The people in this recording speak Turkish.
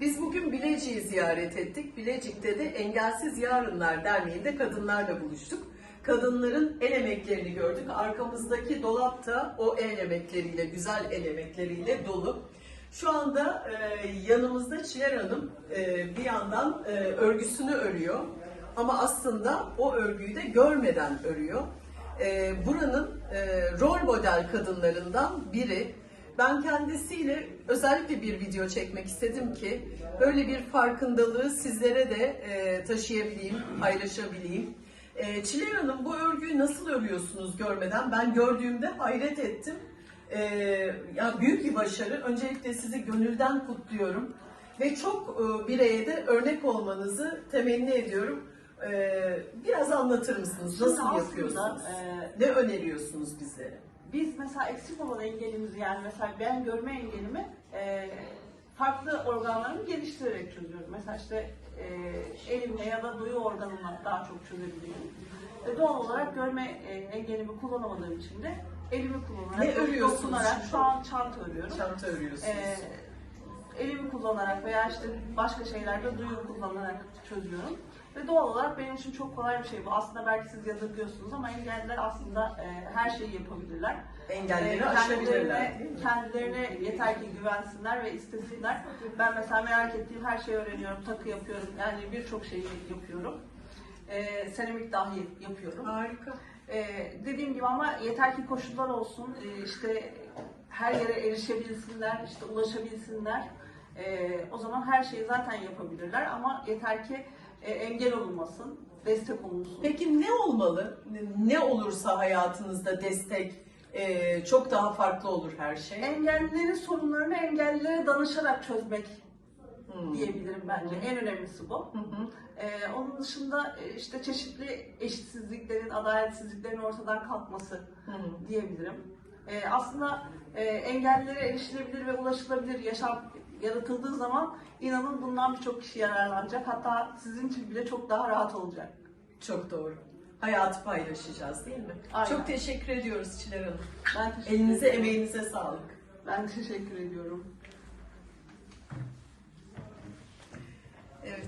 Biz bugün Bilecik'i ziyaret ettik. Bilecik'te de Engelsiz Yarınlar Derneği'nde kadınlarla buluştuk. Kadınların el emeklerini gördük. Arkamızdaki dolapta o el emekleriyle, güzel el emekleriyle dolu. Şu anda e, yanımızda Çiler Hanım e, bir yandan e, örgüsünü örüyor. Ama aslında o örgüyü de görmeden örüyor. E, buranın e, rol model kadınlarından biri. Ben kendisiyle özellikle bir video çekmek istedim ki böyle bir farkındalığı sizlere de e, taşıyabileyim, paylaşabileyim. E, Çiler Hanım bu örgüyü nasıl örüyorsunuz görmeden? Ben gördüğümde hayret ettim. E, ya büyük bir başarı. Öncelikle sizi gönülden kutluyorum ve çok e, bireye de örnek olmanızı temenni ediyorum. E, biraz anlatır mısınız? Şimdi Nasıl aslında, yapıyorsunuz? e, ne öneriyorsunuz bizlere? Biz mesela eksik olan engelimizi yani mesela ben görme engelimi e, farklı organlarımı geliştirerek çözüyorum. Mesela işte e, elimle ya da duyu organımla daha çok çözebiliyorum. Ve doğal olarak görme e, engelimi kullanamadığım için de elimi kullanarak, Ne örüyorsunuz dokunarak şimdi? şu an çanta örüyorum. Çanta örüyorsunuz. E, elimi kullanarak veya işte başka şeylerde duyu kullanarak çözüyorum. Ve doğal olarak benim için çok kolay bir şey bu. Aslında belki siz yadırgıyorsunuz ama engelliler aslında e, her şeyi yapabilirler. Engelleri E, aşabilirler. Kendilerine yeter ki güvensinler ve istesinler. Ben mesela merak ettiğim her şeyi öğreniyorum, takı yapıyorum. Yani birçok şeyi yapıyorum. E, seramik dahi yapıyorum. Harika. Ee, dediğim gibi ama yeter ki koşullar olsun, ee, işte her yere erişebilsinler, işte ulaşabilsinler. Ee, o zaman her şeyi zaten yapabilirler ama yeter ki e, engel olunmasın, destek olunsun. Peki ne olmalı? Ne olursa hayatınızda destek e, çok daha farklı olur her şey. Engellilerin sorunlarını engellilere danışarak çözmek Hmm. diyebilirim bence. En önemlisi bu. Ee, onun dışında e, işte çeşitli eşitsizliklerin, adaletsizliklerin ortadan kalkması hı. diyebilirim. Ee, aslında e, engellilere erişilebilir ve ulaşılabilir yaşam yaratıldığı zaman inanın bundan birçok kişi yararlanacak. Hatta sizin için bile çok daha rahat olacak. Çok doğru. Hayatı paylaşacağız değil mi? Aynen. Çok teşekkür ediyoruz Çiler Hanım. Ben teşekkür Elinize, ederim. emeğinize sağlık. Ben teşekkür ediyorum. Evet.